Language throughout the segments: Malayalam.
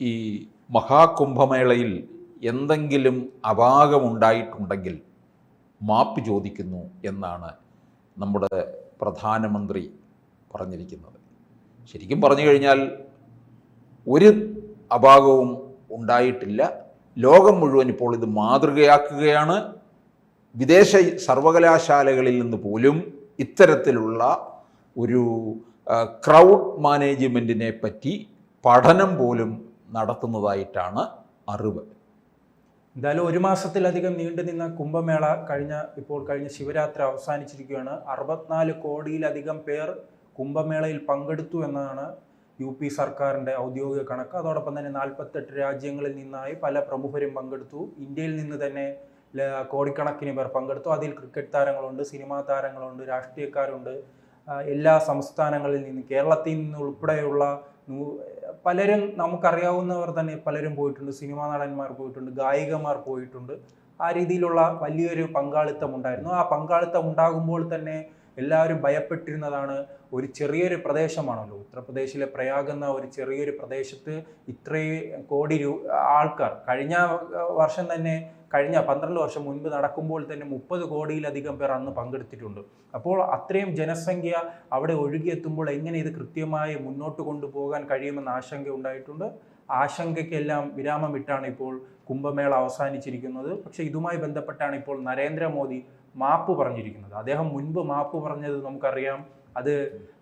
ഈ മഹാകുംഭമേളയിൽ എന്തെങ്കിലും അപാകമുണ്ടായിട്ടുണ്ടെങ്കിൽ മാപ്പ് ചോദിക്കുന്നു എന്നാണ് നമ്മുടെ പ്രധാനമന്ത്രി പറഞ്ഞിരിക്കുന്നത്. ശരിക്കും പറഞ്ഞു കഴിഞ്ഞാൽ ഒരു അപാകവും ഉണ്ടായിട്ടില്ല. ലോകം മുഴുവൻ ഇപ്പോൾ ഇത് മാതൃകയാക്കുകയാണ്. വിദേശ സർവകലാശാലകളിൽ നിന്ന് പോലും ഇത്തരത്തിലുള്ള ഒരു ക്രൗഡ് മാനേജ്മെന്റിനെ പറ്റി പഠനം പോലും നടത്തുന്നതായിട്ടാണ് അറിവ്. എന്തായാലും ഒരു മാസത്തിലധികം നീണ്ടു നിന്ന കുംഭമേള കഴിഞ്ഞ ഇപ്പോൾ കഴിഞ്ഞ ശിവരാത്രി അവസാനിച്ചിരിക്കുകയാണ്. അറുപത്തിനാല് കോടിയിലധികം പേർ കുംഭമേളയിൽ പങ്കെടുത്തു എന്നാണ് യു പി സർക്കാരിന്റെ ഔദ്യോഗിക കണക്ക്. അതോടൊപ്പം തന്നെ നാൽപ്പത്തെട്ട് രാജ്യങ്ങളിൽ നിന്നായി പല പ്രമുഖരും പങ്കെടുത്തു. ഇന്ത്യയിൽ നിന്ന് തന്നെ കോടിക്കണക്കിന് പേർ പങ്കെടുത്തു. അതിൽ ക്രിക്കറ്റ് താരങ്ങളുണ്ട് സിനിമാ താരങ്ങളുണ്ട് രാഷ്ട്രീയക്കാരുണ്ട്. എല്ലാ സംസ്ഥാനങ്ങളിൽ നിന്ന് കേരളത്തിൽ നിന്ന് ഉൾപ്പെടെയുള്ള പലരും നമുക്കറിയാവുന്നവർ തന്നെ പലരും പോയിട്ടുണ്ട്. സിനിമാ നടന്മാർ പോയിട്ടുണ്ട്. ഗായികമാർ പോയിട്ടുണ്ട്. ആ രീതിയിലുള്ള വലിയൊരു പങ്കാളിത്തം ഉണ്ടായിരുന്നു. ആ പങ്കാളിത്തം ഉണ്ടാകുമ്പോൾ തന്നെ എല്ലാവരും ഭയപ്പെട്ടിരുന്നതാണ് ഒരു ചെറിയൊരു പ്രദേശമാണല്ലോ. ഉത്തർപ്രദേശിലെ പ്രയാഗ് എന്ന ഒരു ചെറിയൊരു പ്രദേശത്ത് ഇത്രയും കോടി രൂ ആൾക്കാർ. കഴിഞ്ഞ വർഷം തന്നെ കഴിഞ്ഞ പന്ത്രണ്ട് വർഷം മുൻപ് നടക്കുമ്പോൾ തന്നെ മുപ്പത് കോടിയിലധികം പേർ അന്ന് പങ്കെടുത്തിട്ടുണ്ട്. അപ്പോൾ അത്രയും ജനസംഖ്യ അവിടെ ഒഴുകിയെത്തുമ്പോൾ എങ്ങനെ ഇത് കൃത്യമായി മുന്നോട്ട് കൊണ്ടുപോകാൻ കഴിയുമെന്ന ആശങ്ക ഉണ്ടായിട്ടുണ്ട്. ആശങ്കയ്ക്കെല്ലാം വിരാമമിട്ടാണ് ഇപ്പോൾ കുംഭമേള അവസാനിച്ചിരിക്കുന്നത്. പക്ഷേ ഇതുമായി ബന്ധപ്പെട്ടാണ് ഇപ്പോൾ നരേന്ദ്രമോദി മാപ്പ് പറഞ്ഞിരിക്കുന്നത്. അദ്ദേഹം മുൻപ് മാപ്പ് പറഞ്ഞത് നമുക്കറിയാം. അത്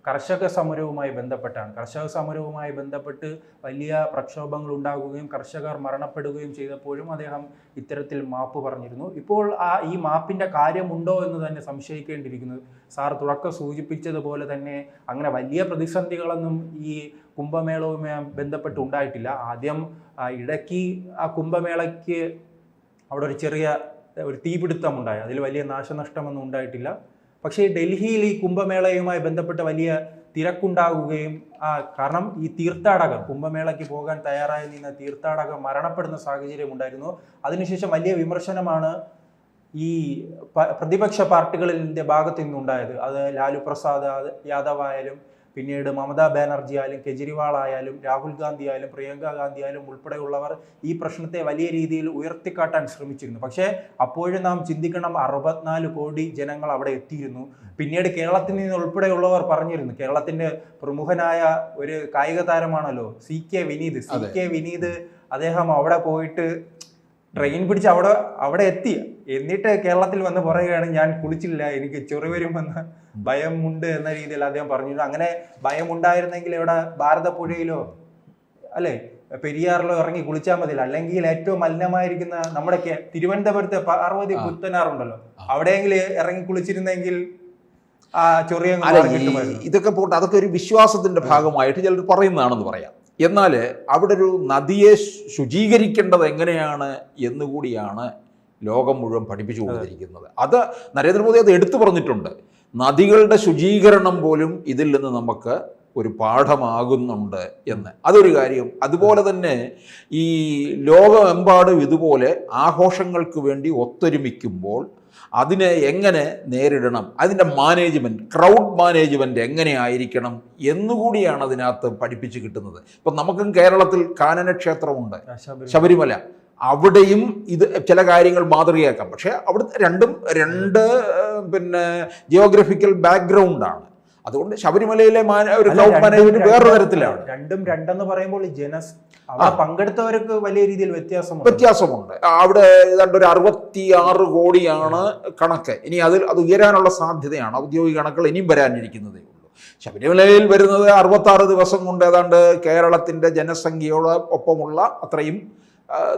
കർഷക സമരവുമായി ബന്ധപ്പെട്ടാണ്. കർഷക സമരവുമായി ബന്ധപ്പെട്ട് വലിയ പ്രക്ഷോഭങ്ങൾ ഉണ്ടാകുകയും കർഷകർ മരണപ്പെടുകയും ചെയ്തപ്പോഴും അദ്ദേഹം ഇത്തരത്തിൽ മാപ്പ് പറഞ്ഞിരുന്നു. ഇപ്പോൾ ആ ഈ മാപ്പിന്റെ കാര്യമുണ്ടോ എന്ന് തന്നെ സംശയിക്കേണ്ടിയിരിക്കുന്നു. സാർ തുടക്കം സൂചിപ്പിച്ചതുപോലെ തന്നെ അങ്ങനെ വലിയ പ്രതിസന്ധികളൊന്നും ഈ കുംഭമേളവുമായി ബന്ധപ്പെട്ട് ഉണ്ടായിട്ടില്ല. ആദ്യം ഇടയ്ക്ക് ആ കുംഭമേളയ്ക്ക് അവിടെ ഒരു ചെറിയ ഒരു തീപിടുത്തം ഉണ്ടായി അതിൽ വലിയ നാശനഷ്ടമൊന്നും ഉണ്ടായിട്ടില്ല. പക്ഷേ ഡൽഹിയിൽ ഈ കുംഭമേളയുമായി ബന്ധപ്പെട്ട് വലിയ തിരക്കുണ്ടാകുകയും ആ കാരണം ഈ തീർത്ഥാടകർ കുംഭമേളയ്ക്ക് പോകാൻ തയ്യാറായി നിന്ന തീർത്ഥാടകർ മരണപ്പെടുന്ന സാഹചര്യം ഉണ്ടായിരുന്നു. അതിനുശേഷം വലിയ വിമർശനമാണ് ഈ പ്രതിപക്ഷ പാർട്ടികളിന്റെ ഭാഗത്തു നിന്നുണ്ടായത്. അത് ലാലു പ്രസാദ് യാദവ് ആയാലും പിന്നീട് മമതാ ബാനർജി ആയാലും കെജ്രിവാൾ ആയാലും രാഹുൽ ഗാന്ധി ആയാലും പ്രിയങ്ക ഗാന്ധി ആയാലും ഉൾപ്പെടെയുള്ളവർ ഈ പ്രശ്നത്തെ വലിയ രീതിയിൽ ഉയർത്തിക്കാട്ടാൻ ശ്രമിച്ചിരുന്നു. പക്ഷേ അപ്പോഴും നാം ചിന്തിക്കണം അറുപത്തിനാല് കോടി ജനങ്ങൾ അവിടെ എത്തിയിരുന്നു. പിന്നീട് കേരളത്തിൽ നിന്ന് ഉൾപ്പെടെയുള്ളവർ പറഞ്ഞിരുന്നു. കേരളത്തിന്റെ പ്രമുഖനായ ഒരു കായിക താരമാണല്ലോ C K Vineeth. C K Vineeth അദ്ദേഹം അവിടെ പോയിട്ട് ട്രെയിൻ പിടിച്ച് അവിടെ അവിടെ എത്തി. എന്നിട്ട് കേരളത്തിൽ വന്ന് പറയുകയാണ് ഞാൻ കുളിച്ചില്ല എനിക്ക് ചൊറി വരുമെന്ന് ഭയമുണ്ട് എന്ന രീതിയിൽ അദ്ദേഹം പറഞ്ഞിരുന്നു അങ്ങനെ ഭയമുണ്ടായിരുന്നെങ്കിൽ ഇവിടെ ഭാരതപ്പുഴയിലോ അല്ലേ? പെരിയാറിലോ ഇറങ്ങി കുളിച്ചാൽ മതി അല്ലെങ്കിൽ ഏറ്റവും മലിനമായിരിക്കുന്ന നമ്മുടെ തിരുവനന്തപുരത്തെ പാർവതി. പുത്തനാറുണ്ടല്ലോ. അവിടെയെങ്കിലും ഇറങ്ങി കുളിച്ചിരുന്നെങ്കിൽ ഇതൊക്കെ പോട്ടെ അതൊക്കെ ഒരു വിശ്വാസത്തിന്റെ ഭാഗമായിട്ട് ചിലർ പറയുന്നതാണെന്ന് പറയാം. എന്നാൽ അവിടെ ഒരു നദിയെ ശുചീകരിക്കേണ്ടത് എങ്ങനെയാണ് എന്നുകൂടിയാണ് ലോകം മുഴുവൻ പഠിപ്പിച്ചു കൊടുത്തിരിക്കുന്നത്. അത് നരേന്ദ്രമോദി അത് എടുത്തു പറഞ്ഞിട്ടുണ്ട്. നദികളുടെ ശുചീകരണം പോലും ഇതിൽ നിന്ന് നമുക്ക് ഒരു പാഠമാകുന്നുണ്ട് എന്ന്. അതൊരു കാര്യം. അതുപോലെ തന്നെ ഈ ലോകമെമ്പാടും ഇതുപോലെ ആഘോഷങ്ങൾക്ക് വേണ്ടി ഒത്തൊരുമിക്കുമ്പോൾ അതിനെ എങ്ങനെ നേരിടണം? അതിന്റെ മാനേജ്മെന്റ് ക്രൗഡ് മാനേജ്മെന്റ് എങ്ങനെ ആയിരിക്കണം എന്നുകൂടിയാണ് അതിനകത്ത് പഠിപ്പിച്ച് കിട്ടുന്നത്. ഇപ്പം നമുക്കും കേരളത്തിൽ കാനന ക്ഷേത്രമുണ്ട് ശബരിമല. അവിടെയും ഇത് ചില കാര്യങ്ങൾ മാതൃകയാക്കാം. പക്ഷേ അവിടെ രണ്ടും രണ്ട് പിന്നെ ജിയോഗ്രഫിക്കൽ ബാക്ക്ഗ്രൗണ്ടാണ് അതുകൊണ്ട് ശബരിമലയിലെ ഒരു മാനേജ്മെന്റ് വേറൊരു തരത്തിലാണ്. രണ്ടും രണ്ടെന്ന് പറയുമ്പോൾ ജനസ് പങ്കെടുത്തവർക്ക് വലിയ രീതിയിൽ വ്യത്യാസമുണ്ട്. വ്യത്യാസമുണ്ട്. അവിടെ ഏതാണ്ട് ഒരു അറുപത്തി ആറ് കോടിയാണ് കണക്ക്. ഇനി അതിൽ അത് ഉയരാനുള്ള സാധ്യതയാണ്. ഔദ്യോഗിക കണക്കുകൾ ഇനിയും വരാനിരിക്കുന്നതേ ഉള്ളൂ. ശബരിമലയിൽ വരുന്നത് അറുപത്താറ് ദിവസം കൊണ്ട് ഏതാണ്ട് കേരളത്തിന്റെ ജനസംഖ്യയോട് ഒപ്പമുള്ള അത്രയും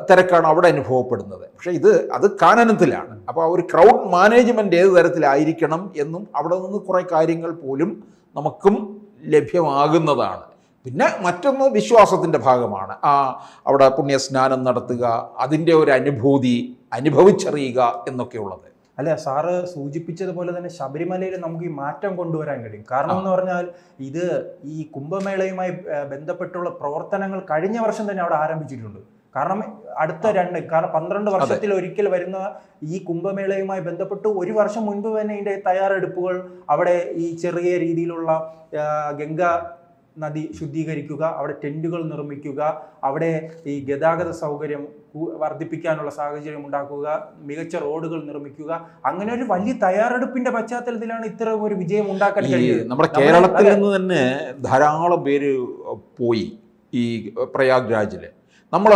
തിരക്കാണ് അവിടെ അനുഭവപ്പെടുന്നത്. പക്ഷേ ഇത് അത് കാനനത്തിലാണ്. അപ്പോൾ ആ ഒരു ക്രൗഡ് മാനേജ്മെന്റ് ഏത് തരത്തിലായിരിക്കണം എന്നും അവിടെ നിന്ന് കുറേ കാര്യങ്ങൾ പോലും നമുക്കും ലഭ്യമാകുന്നതാണ്. പിന്നെ മറ്റൊന്ന് വിശ്വാസത്തിന്റെ ഭാഗമാണ്. ആ അവിടെ പുണ്യസ്നാനം നടത്തുക അതിന്റെ ഒരു അനുഭൂതി അനുഭവിച്ചറിയുക എന്നൊക്കെയുള്ളത്. അല്ല സാറ് സൂചിപ്പിച്ചതുപോലെ തന്നെ ശബരിമലയിൽ നമുക്ക് ഈ മാറ്റം കൊണ്ടുവരാൻ കഴിയും. കാരണം എന്ന് പറഞ്ഞാൽ ഇത് ഈ കുംഭമേളയുമായി ബന്ധപ്പെട്ടുള്ള പ്രവർത്തനങ്ങൾ കഴിഞ്ഞ വർഷം തന്നെ അവിടെ ആരംഭിച്ചിട്ടുണ്ട്. കാരണം അടുത്ത രണ്ട് കാരണം പന്ത്രണ്ട് വർഷത്തിൽ ഒരിക്കൽ വരുന്ന ഈ കുംഭമേളയുമായി ബന്ധപ്പെട്ട് ഒരു വർഷം മുൻപ് തന്നെ ഇതിന്റെ തയ്യാറെടുപ്പുകൾ അവിടെ ഈ ചെറിയ രീതിയിലുള്ള ഗംഗ നദി ശുദ്ധീകരിക്കുക അവിടെ ടെന്റുകൾ നിർമ്മിക്കുക അവിടെ ഈ ഗതാഗത സൗകര്യം വർദ്ധിപ്പിക്കാനുള്ള സാഹചര്യം ഉണ്ടാക്കുക മികച്ച റോഡുകൾ നിർമ്മിക്കുക അങ്ങനെ ഒരു വലിയ തയ്യാറെടുപ്പിന്റെ പശ്ചാത്തലത്തിലാണ് ഇത്ര ഒരു വിജയം ഉണ്ടാക്കാൻ കഴിയുന്നത്. നമ്മുടെ കേരളത്തിൽ നിന്ന് തന്നെ ധാരാളം പേര് പോയി ഈ പ്രയാഗ് രാജിൽ നമ്മൾ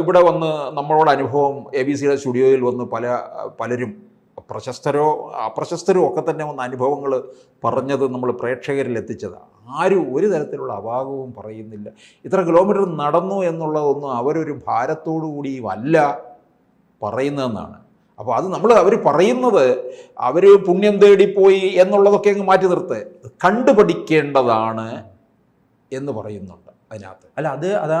ഇവിടെ വന്ന് നമ്മളോട് അനുഭവം എ ബി സിയുടെ സ്റ്റുഡിയോയിൽ വന്ന് പല പലരും പ്രശസ്തരോ അപ്രശസ്തരോ ഒക്കെ തന്നെ വന്ന അനുഭവങ്ങൾ പറഞ്ഞത് നമ്മൾ പ്രേക്ഷകരിൽ എത്തിച്ചതാണ് ആരും ഒരു തരത്തിലുള്ള അപാകവും പറയുന്നില്ല. ഇത്ര കിലോമീറ്റർ നടന്നു എന്നുള്ളതൊന്നും അവരൊരു ഭാരത്തോടു കൂടിയും അല്ല പറയുന്നതെന്നാണ്. അപ്പോൾ അത് നമ്മൾ അവർ പറയുന്നത് അവർ പുണ്യം തേടിപ്പോയി എന്നുള്ളതൊക്കെ അങ്ങ് മാറ്റി നിർത്ത്. കണ്ടുപഠിക്കേണ്ടതാണ് എന്ന് പറയുന്നുണ്ട് അതിനകത്ത്. അല്ല അത് അതാ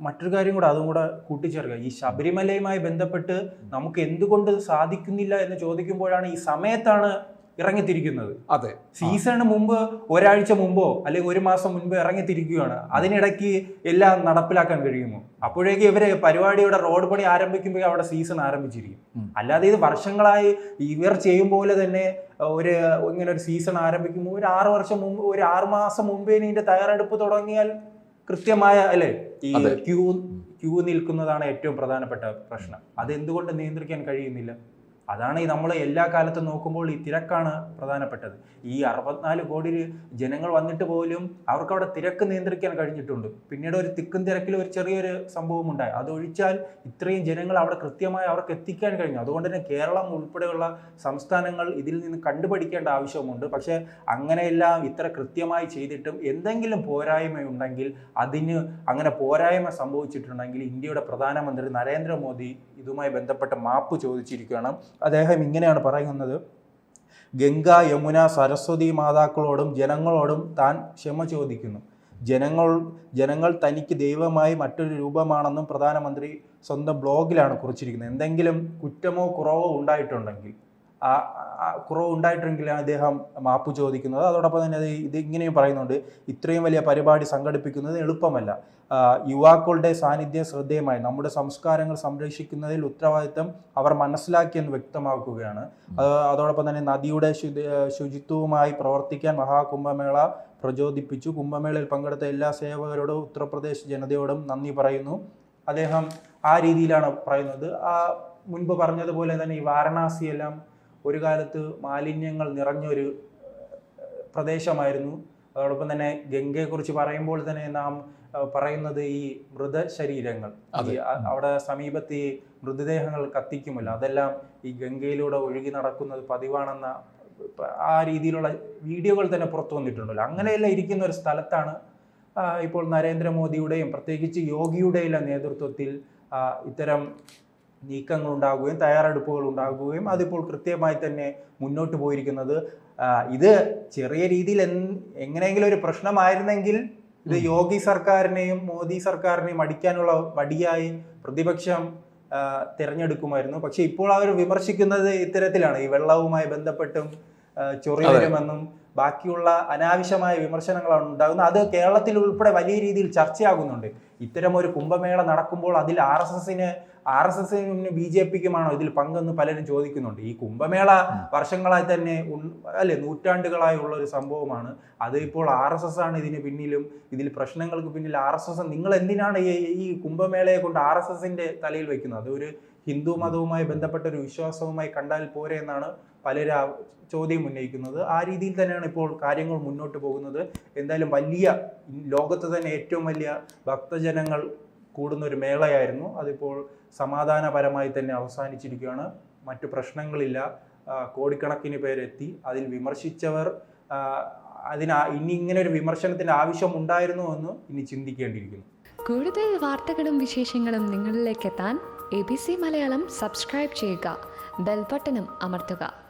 മറ്റൊരു കാര്യം കൂടെ അതും കൂടെ കൂട്ടിച്ചേർക്കുക. ഈ ശബരിമലയുമായി ബന്ധപ്പെട്ട് നമുക്ക് എന്തുകൊണ്ട് സാധിക്കുന്നില്ല എന്ന് ചോദിക്കുമ്പോഴാണ് ഈ സമയത്താണ് ഇറങ്ങിത്തിരിക്കുന്നത്. അതെ. സീസണിന് മുമ്പ് ഒരാഴ്ച മുമ്പോ അല്ലെങ്കിൽ ഒരു മാസം മുൻപ് ഇറങ്ങിത്തിരിക്കുകയാണ്. അതിനിടയ്ക്ക് എല്ലാം നടപ്പിലാക്കാൻ കഴിയുമോ? അപ്പോഴേക്കും ഇവരെ പരിപാടിയുടെ റോഡ് പണി ആരംഭിക്കുമ്പോൾ അവിടെ സീസൺ ആരംഭിച്ചിരിക്കും. അല്ലാതെ ഇത് വർഷങ്ങളായി ഇവർ ചെയ്യും പോലെ തന്നെ ഒരു ഇങ്ങനെ ഒരു സീസൺ ആരംഭിക്കുമ്പോൾ ഒരു ആറ് വർഷം മുമ്പ് ഒരു ആറ് മാസം മുമ്പേ ഇതിന്റെ തയ്യാറെടുപ്പ് തുടങ്ങിയാൽ കൃത്യമായ അല്ലേ? ഈ. ക്യൂ ക്യൂ നിൽക്കുന്നതാണ് ഏറ്റവും പ്രധാനപ്പെട്ട പ്രശ്നം. അതെന്തുകൊണ്ട് നിയന്ത്രിക്കാൻ കഴിയുന്നില്ല? അതാണ് ഈ നമ്മൾ എല്ലാ കാലത്തും നോക്കുമ്പോൾ ഈ തിരക്കാണ് പ്രധാനപ്പെട്ടത്. ഈ അറുപത്തിനാല് കോടി ജനങ്ങൾ വന്നിട്ട് പോലും അവർക്ക് അവിടെ തിരക്ക് നിയന്ത്രിക്കാൻ കഴിഞ്ഞിട്ടുണ്ട്. പിന്നീട് ഒരു തിക്കും തിരക്കിൽ ഒരു ചെറിയൊരു സംഭവം ഉണ്ടായി. അതൊഴിച്ചാൽ ഇത്രയും ജനങ്ങൾ അവിടെ കൃത്യമായി അവർക്ക് എത്തിക്കാൻ കഴിഞ്ഞു. അതുകൊണ്ട് തന്നെ കേരളം ഉൾപ്പെടെയുള്ള സംസ്ഥാനങ്ങൾ ഇതിൽ നിന്ന് കണ്ടുപഠിക്കേണ്ട ആവശ്യമുണ്ട് പക്ഷേ അങ്ങനെയെല്ലാം ഇത്ര കൃത്യമായി ചെയ്തിട്ടും എന്തെങ്കിലും പോരായ്മ ഉണ്ടെങ്കിൽ അതിന് അങ്ങനെ പോരായ്മ സംഭവിച്ചിട്ടുണ്ടെങ്കിൽ ഇന്ത്യയുടെ പ്രധാനമന്ത്രി നരേന്ദ്രമോദി ഇതുമായി ബന്ധപ്പെട്ട മാപ്പ് ചോദിച്ചിരിക്കുകയാണ്. അദ്ദേഹം ഇങ്ങനെയാണ് പറയുന്നത്. ഗംഗ യമുന സരസ്വതി മാതാക്കളോടും ജനങ്ങളോടും താൻ ക്ഷമ ചോദിക്കുന്നു. ജനങ്ങൾ ജനങ്ങൾ തനിക്ക് ദൈവമായി മറ്റൊരു രൂപമാണെന്നും പ്രധാനമന്ത്രി സ്വന്തം ബ്ലോഗിലാണ് കുറിച്ചിരിക്കുന്നത്. എന്തെങ്കിലും കുറ്റമോ കുറവോ ഉണ്ടായിട്ടുണ്ടെങ്കിൽ കുറവ് ഉണ്ടായിട്ടുണ്ടെങ്കിലാണ് അദ്ദേഹം മാപ്പ് ചോദിക്കുന്നത്. അതോടൊപ്പം തന്നെ അത് ഇത് ഇങ്ങനെയും പറയുന്നുണ്ട്. ഇത്രയും വലിയ പരിപാടി സംഘടിപ്പിക്കുന്നത് എളുപ്പമല്ല. യുവാക്കളുടെ സാന്നിധ്യം ശ്രദ്ധേയമായി. നമ്മുടെ സംസ്കാരങ്ങൾ സംരക്ഷിക്കുന്നതിൽ ഉത്തരവാദിത്തം അവർ മനസ്സിലാക്കിയെന്ന് വ്യക്തമാക്കുകയാണ്. അത് അതോടൊപ്പം തന്നെ നദിയുടെ ശുചിത്വവുമായി പ്രവർത്തിക്കാൻ മഹാകുംഭമേള പ്രചോദിപ്പിച്ചു. കുംഭമേളയിൽ പങ്കെടുത്ത എല്ലാ സേവകരോടും ഉത്തർപ്രദേശ് ജനതയോടും നന്ദി പറയുന്നു. അദ്ദേഹം ആ രീതിയിലാണ് പറയുന്നത്. ആ മുൻപ് പറഞ്ഞതുപോലെ തന്നെ ഈ വാരണാസി എല്ലാം ഒരു കാലത്ത് മാലിന്യങ്ങൾ നിറഞ്ഞൊരു പ്രദേശമായിരുന്നു. അതോടൊപ്പം തന്നെ ഗംഗയെക്കുറിച്ച് പറയുമ്പോൾ തന്നെ നാം പറയുന്നത് ഈ മൃതശരീരങ്ങൾ. അവിടെ സമീപത്ത് ഈ മൃതദേഹങ്ങൾ കത്തിക്കുമല്ലോ. അതെല്ലാം ഈ ഗംഗയിലൂടെ ഒഴുകി നടക്കുന്നത് പതിവാണെന്ന ആ രീതിയിലുള്ള വീഡിയോകൾ തന്നെ പുറത്തു വന്നിട്ടുണ്ടല്ലോ. അങ്ങനെയെല്ലാം ഇരിക്കുന്ന ഒരു സ്ഥലത്താണ് ഇപ്പോൾ നരേന്ദ്രമോദിയുടെയും പ്രത്യേകിച്ച് യോഗിയുടെയെല്ലാം നേതൃത്വത്തിൽ ഇത്തരം നീക്കങ്ങൾ ഉണ്ടാകുകയും തയ്യാറെടുപ്പുകൾ ഉണ്ടാകുകയും അതിപ്പോൾ കൃത്യമായി തന്നെ മുന്നോട്ട് പോയിരിക്കുന്നത്. ഇത് ചെറിയ രീതിയിൽ എൻ- എങ്ങനെയെങ്കിലും ഒരു പ്രശ്നമായിരുന്നെങ്കിൽ ഇത് യോഗി സർക്കാരിനെയും മോദി സർക്കാരിനെയും അടിക്കാനുള്ള വടിയായി പ്രതിപക്ഷം തിരഞ്ഞെടുക്കുമായിരുന്നു. പക്ഷെ ഇപ്പോൾ അവർ വിമർശിക്കുന്നത് ഇത്തരത്തിലാണ്. ഈ വെള്ളവുമായി ബന്ധപ്പെട്ടും ചൊറി വരുമെന്നും ബാക്കിയുള്ള അനാവശ്യമായ വിമർശനങ്ങളാണ് ഉണ്ടാകുന്നത്. അത് കേരളത്തിൽ ഉൾപ്പെടെ വലിയ രീതിയിൽ ചർച്ചയാകുന്നുണ്ട്. ഇത്തരം ഒരു കുംഭമേള നടക്കുമ്പോൾ അതിൽ ആർ എസ് എസിന് ആർ എസ് എസിനും ബി ജെ പിക്കുമാണോ ഇതിൽ പങ്കെന്ന് പലരും ചോദിക്കുന്നുണ്ട്. ഈ കുംഭമേള വർഷങ്ങളായി തന്നെ അല്ലെ നൂറ്റാണ്ടുകളായി ഉള്ള ഒരു സംഭവമാണ്. അത് ഇപ്പോൾ ആർ എസ് എസ് ആണ് ഇതിന് പിന്നിലും. ഇതിൽ പ്രശ്നങ്ങൾക്ക് പിന്നിൽ ആർ എസ് എസ് നിങ്ങൾ എന്തിനാണ് ഈ ഈ കുംഭമേളയെ കൊണ്ട് ആർ എസ് എസിന്റെ തലയിൽ വെക്കുന്നത് ഒരു ഹിന്ദു മതവുമായി ബന്ധപ്പെട്ട ഒരു വിശ്വാസവുമായി കണ്ടാൽ പോരെ എന്നാണ് പലരും ചോദ്യം ഉന്നയിക്കുന്നത്. ആ രീതിയിൽ തന്നെയാണ് ഇപ്പോൾ കാര്യങ്ങൾ മുന്നോട്ട് പോകുന്നത്. എന്തായാലും വലിയ ലോകത്ത് തന്നെ ഏറ്റവും വലിയ ഭക്തജനങ്ങൾ കൂടുന്ന ഒരു മേളയായിരുന്നു. അതിപ്പോൾ സമാധാനപരമായി തന്നെ അവസാനിച്ചിരിക്കുകയാണ്. മറ്റു പ്രശ്നങ്ങളില്ല. കോടിക്കണക്കിന് പേരെത്തി. അതിൽ വിമർശിച്ചവർ അതിനാ ഇനി ഇങ്ങനെ ഒരു വിമർശനത്തിന്റെ ആവശ്യം ഉണ്ടായിരുന്നു എന്ന് ഇനി ചിന്തിക്കേണ്ടിയിരിക്കുന്നു. കൂടുതൽ വാർത്തകളും വിശേഷങ്ങളും നിങ്ങളിലേക്ക് എത്താൻ A B C Malayalam subscribe ചെയ്യുക. ബെൽബട്ടനും അമർത്തുക.